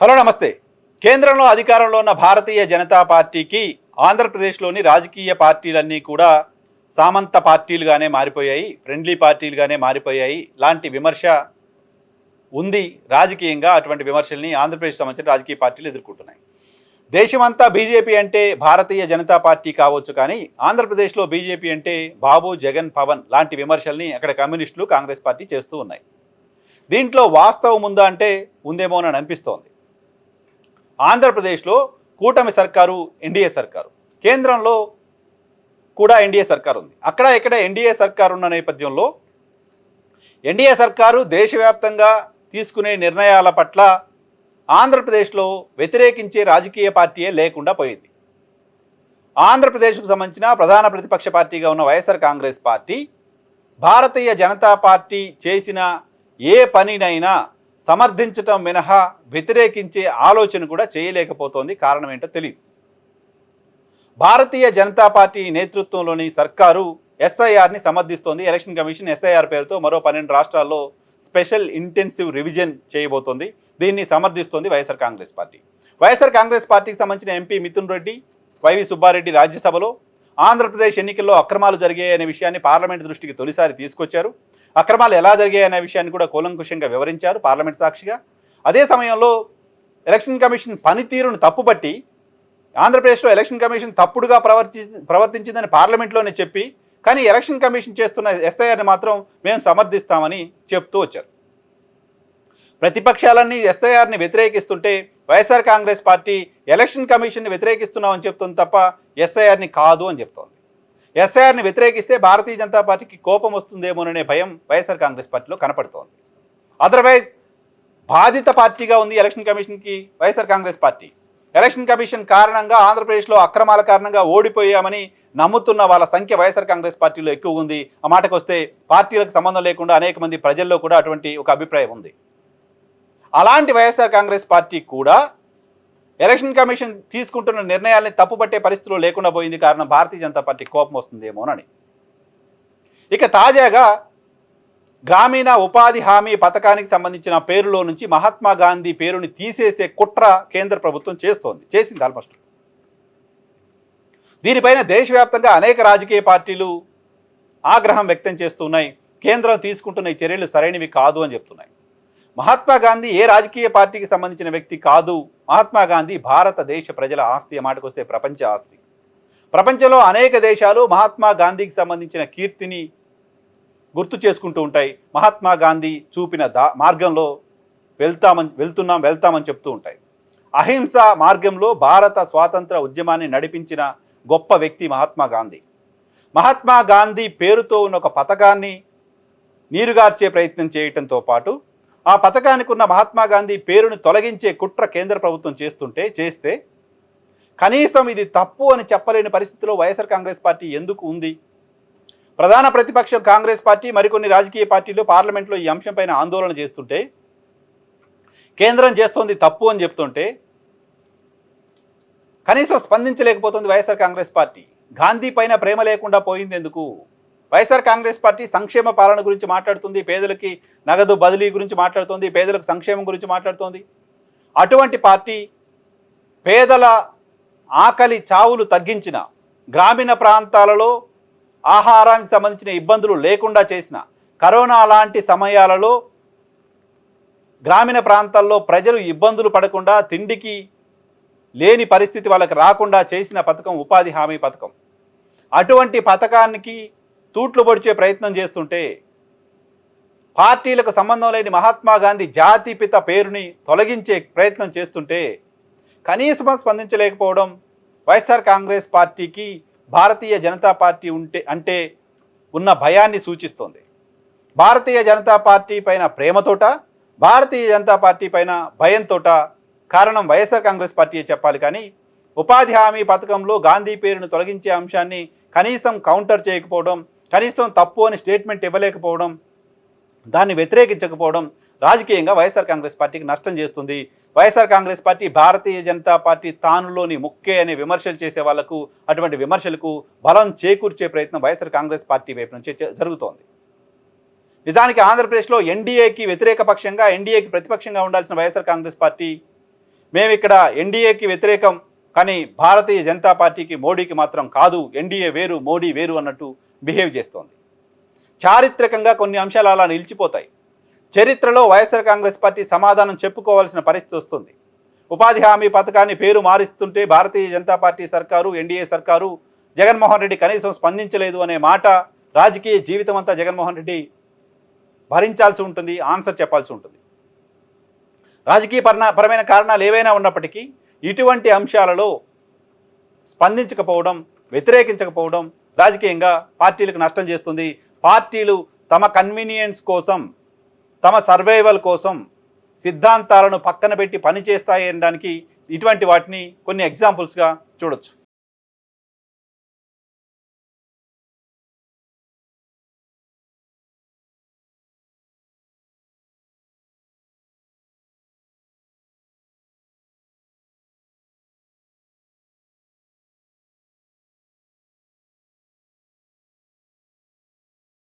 Hello నమస్తే. కేంద్రంలో అధికారంలో ఉన్న భారతీయ జనతా పార్టీకి ఆంధ్రప్రదేశ్లోని రాజకీయ పార్టీలన్నీ కూడా సామంత పార్టీలుగానే మారిపోయాయి ఫ్రెండ్లీ పార్టీలుగానే మారిపోయాయి. లాంటి విమర్శ ఉంది రాజకీయంగా. అటువంటి విమర్శల్ని ఆంధ్రప్రదేశ్ సంబంధించిన రాజకీయ పార్టీలు ఎదుర్కొంటున్నాయి. దేశమంతా బీజేపీ అంటే భారతీయ జనతా పార్టీ కావచ్చు కానీ ఆంధ్రప్రదేశ్లో బీజేపీ అంటే బాబు జగన్ పవన్ లాంటి విమర్శల్ని అక్కడ కమ్యూనిస్టులు కాంగ్రెస్ పార్టీ చేస్తూ ఉన్నాయి. దీంట్లో వాస్తవం ఉందా అంటే ఉందేమోనని అనిపిస్తోంది. ఆంధ్రప్రదేశ్లో కూటమి సర్కారు ఎన్డీఏ సర్కారు. కేంద్రంలో కూడా ఎన్డీఏ సర్కారు ఉంది. అక్కడ ఇక్కడ ఎన్డీఏ సర్కారు ఉన్న నేపథ్యంలో ఎన్డీఏ సర్కారు దేశవ్యాప్తంగా తీసుకునే నిర్ణయాల పట్ల ఆంధ్రప్రదేశ్లో వ్యతిరేకించే రాజకీయ పార్టీయే లేకుండా పోయింది. ఆంధ్రప్రదేశ్కు సంబంధించిన ప్రధాన ప్రతిపక్ష పార్టీగా ఉన్న YSR Congress party Bharatiya Janata party చేసిన ఏ పనినైనా సమర్థించటం మినహా వ్యతిరేకించే ఆలోచన కూడా చేయలేకపోతోంది. కారణం ఏంటో తెలియదు భారతీయ జనతా పార్టీ నేతృత్వంలోని సర్కారు ఎస్ఐఆర్ని సమర్థిస్తోంది. ఎలక్షన్ కమిషన్ ఎస్ఐఆర్ పేరుతో మరో పన్నెండు రాష్ట్రాల్లో స్పెషల్ ఇంటెన్సివ్ రివిజన్ చేయబోతోంది. దీన్ని సమర్థిస్తోంది వైఎస్ఆర్ కాంగ్రెస్ పార్టీ. వైఎస్ఆర్ కాంగ్రెస్ పార్టీకి సంబంధించిన ఎంపీ మిథున్ రెడ్డి వైవి సుబ్బారెడ్డి రాజ్యసభలో ఆంధ్రప్రదేశ్ ఎన్నికల్లో అక్రమాలు జరిగాయనే విషయాన్ని పార్లమెంట్ దృష్టికి తొలిసారి తీసుకొచ్చారు. అక్రమాలు ఎలా జరిగాయనే విషయాన్ని కూడా కూలంకుషంగా వివరించారు పార్లమెంట్ సాక్షిగా. అదే సమయంలో ఎలక్షన్ కమిషన్ పనితీరును తప్పుపట్టి ఆంధ్రప్రదేశ్లో ఎలక్షన్ కమిషన్ తప్పుడుగా ప్రవర్తి ప్రవర్తించిందని పార్లమెంట్లోనే చెప్పి కానీ ఎలక్షన్ కమిషన్ చేస్తున్న ఎస్ఐఆర్ని మాత్రం మేము సమర్థిస్తామని చెప్తూ వచ్చారు. ప్రతిపక్షాలన్నీ ఎస్ఐఆర్ని వ్యతిరేకిస్తుంటే వైఎస్ఆర్ కాంగ్రెస్ పార్టీ ఎలక్షన్ కమిషన్ని వ్యతిరేకిస్తున్నామని చెప్తుంది తప్ప ఎస్ఐఆర్ని కాదు అని చెప్తోంది. ఎస్ఐఆర్ని వ్యతిరేకిస్తే భారతీయ జనతా పార్టీకి కోపం వస్తుందేమోననే భయం వైఎస్ఆర్ కాంగ్రెస్ పార్టీలో కనపడుతోంది. అదర్వైజ్ బాధిత పార్టీగా ఉంది ఎలక్షన్ కమిషన్కి YSR Congress party. Election commission కారణంగా ఆంధ్రప్రదేశ్లో అక్రమాల కారణంగా ఓడిపోయామని నమ్ముతున్న వాళ్ళ సంఖ్య వైఎస్ఆర్ కాంగ్రెస్ పార్టీలో ఎక్కువ ఉంది. ఆ మాటకు వస్తే పార్టీలకు సంబంధం లేకుండా అనేక మంది ప్రజల్లో కూడా అటువంటి ఒక అభిప్రాయం ఉంది. అలాంటి వైఎస్ఆర్ కాంగ్రెస్ పార్టీ కూడా ఎలక్షన్ కమిషన్ తీసుకుంటున్న నిర్ణయాల్ని తప్పుపట్టే పరిస్థితులు లేకుండా పోయింది కారణం భారతీయ జనతా పార్టీ కోపం వస్తుందేమోనని ఇక తాజాగా గ్రామీణ ఉపాధి హామీ పథకానికి సంబంధించిన పేరులో నుంచి మహాత్మా గాంధీ పేరుని తీసేసే కుట్ర కేంద్ర ప్రభుత్వం చేస్తోంది చేసింది ఆల్మోస్ట్ దీనిపైన దేశవ్యాప్తంగా అనేక రాజకీయ పార్టీలు ఆగ్రహం వ్యక్తం చేస్తున్నాయి కేంద్రం తీసుకుంటున్న ఈ చర్యలు సరైనవి కాదు అని చెప్తున్నాయి. మహాత్మా గాంధీ ఏ రాజకీయ పార్టీకి సంబంధించిన వ్యక్తి కాదు మహాత్మా గాంధీ భారతదేశ ప్రజల ఆస్తి మాటకొస్తే ప్రపంచ ఆస్తి. ప్రపంచంలో అనేక దేశాలు మహాత్మా గాంధీకి సంబంధించిన కీర్తిని గుర్తు చేసుకుంటూ ఉంటాయి. మహాత్మా గాంధీ చూపిన దా మార్గంలో వెళ్తామని వెళ్తున్నాం వెళ్తామని చెప్తూ ఉంటాయి. అహింస మార్గంలో భారత స్వాతంత్ర ఉద్యమాన్ని నడిపించిన గొప్ప వ్యక్తి మహాత్మా గాంధీ. మహాత్మా గాంధీ పేరుతో ఉన్న ఒక పథకాన్ని నీరుగార్చే ప్రయత్నం చేయటంతో పాటు ఆ పథకానికి ఉన్న మహాత్మా గాంధీ పేరును తొలగించే కుట్ర కేంద్ర ప్రభుత్వం చేస్తుంటే చేస్తే కనీసం ఇది తప్పు అని చెప్పలేని పరిస్థితిలో వైఎస్ఆర్ కాంగ్రెస్ పార్టీ ఎందుకు ఉంది? ప్రధాన ప్రతిపక్షం కాంగ్రెస్ పార్టీ మరికొన్ని రాజకీయ పార్టీలు పార్లమెంట్లో ఈ అంశంపైన ఆందోళన చేస్తుంటే కేంద్రం చేస్తోంది తప్పు అని చెప్తుంటే కనీసం స్పందించలేకపోతుంది వైఎస్ఆర్ కాంగ్రెస్ పార్టీ. గాంధీ పైన ప్రేమ లేకుండా పోయింది ఎందుకు? వైఎస్ఆర్ కాంగ్రెస్ పార్టీ సంక్షేమ పాలన గురించి మాట్లాడుతుంది పేదలకి నగదు బదిలీ గురించి మాట్లాడుతుంది పేదలకు సంక్షేమం గురించి మాట్లాడుతోంది. అటువంటి పార్టీ పేదల ఆకలి చావులు తగ్గించిన గ్రామీణ ప్రాంతాలలో ఆహారానికి సంబంధించిన ఇబ్బందులు లేకుండా చేసిన కరోనా లాంటి సమయాలలో గ్రామీణ ప్రాంతాల్లో ప్రజలు ఇబ్బందులు పడకుండా తిండికి లేని పరిస్థితి వాళ్ళకి రాకుండా చేసిన పథకం ఉపాధి హామీ పథకం. అటువంటి పథకానికి తూట్లు పొడిచే ప్రయత్నం చేస్తుంటే పార్టీలకు సంబంధం లేని మహాత్మా గాంధీ జాతిపిత పేరుని తొలగించే ప్రయత్నం చేస్తుంటే కనీసం స్పందించలేకపోవడం వైఎస్ఆర్ కాంగ్రెస్ పార్టీకి భారతీయ జనతా పార్టీ ఉంటే అంటే ఉన్న భయాన్ని సూచిస్తోంది. భారతీయ జనతా పార్టీ పైన ప్రేమతోట భారతీయ జనతా పార్టీ పైన భయంతోట కారణం వైఎస్ఆర్ కాంగ్రెస్ పార్టీ చెప్పాలి కానీ ఉపాధి హామీ పథకంలో గాంధీ పేరును తొలగించే అంశాన్ని కనీసం కౌంటర్ చేయకపోవడం కనీసం తప్పు అని స్టేట్మెంట్ ఇవ్వలేకపోవడం దాన్ని వ్యతిరేకించకపోవడం రాజకీయంగా వైఎస్ఆర్ కాంగ్రెస్ పార్టీకి నష్టం చేస్తుంది. YSR Congress party Bharatiya Janata party తానులోని ముక్కే అనే విమర్శలు చేసే వాళ్ళకు అటువంటి విమర్శలకు బలం చేకూర్చే ప్రయత్నం వైఎస్ఆర్ కాంగ్రెస్ పార్టీ వైపు నుంచి జరుగుతోంది. నిజానికి ఆంధ్రప్రదేశ్లో ఎన్డీఏకి వ్యతిరేక పక్షంగా ఎన్డీఏకి ప్రతిపక్షంగా ఉండాల్సిన వైఎస్ఆర్ కాంగ్రెస్ పార్టీ మేము ఇక్కడ ఎన్డీఏకి వ్యతిరేకం కానీ భారతీయ జనతా పార్టీకి మోడీకి మాత్రం కాదు ఎన్డీఏ వేరు మోడీ వేరు అన్నట్టు బిహేవ్ చేస్తోంది. చారిత్రకంగా కొన్ని అంశాలు అలా నిలిచిపోతాయి. చరిత్రలో వైఎస్ఆర్ కాంగ్రెస్ పార్టీ సమాధానం చెప్పుకోవాల్సిన పరిస్థితి వస్తుంది. ఉపాధి హామీ పథకాన్ని పేరు మారిస్తుంటే భారతీయ జనతా పార్టీ సర్కారు ఎన్డీఏ సర్కారు జగన్మోహన్ రెడ్డి కనీసం స్పందించలేదు అనే మాట రాజకీయ జీవితం అంతా జగన్మోహన్ రెడ్డి భరించాల్సి ఉంటుంది ఆన్సర్ చెప్పాల్సి ఉంటుంది. రాజకీయ పరమైన కారణాలు ఏవైనా ఉన్నప్పటికీ ఇటువంటి అంశాలలో స్పందించకపోవడం వ్యతిరేకించకపోవడం రాజకీయంగా పార్టీలకు నష్టం చేస్తుంది. పార్టీలు తమ కన్వీనియన్స్ కోసం తమ సర్వైవల్ కోసం సిద్ధాంతాలను పక్కన పెట్టి పనిచేస్తాయి అనడానికి ఇటువంటి వాటిని కొన్ని ఎగ్జాంపుల్స్గా చూడొచ్చు.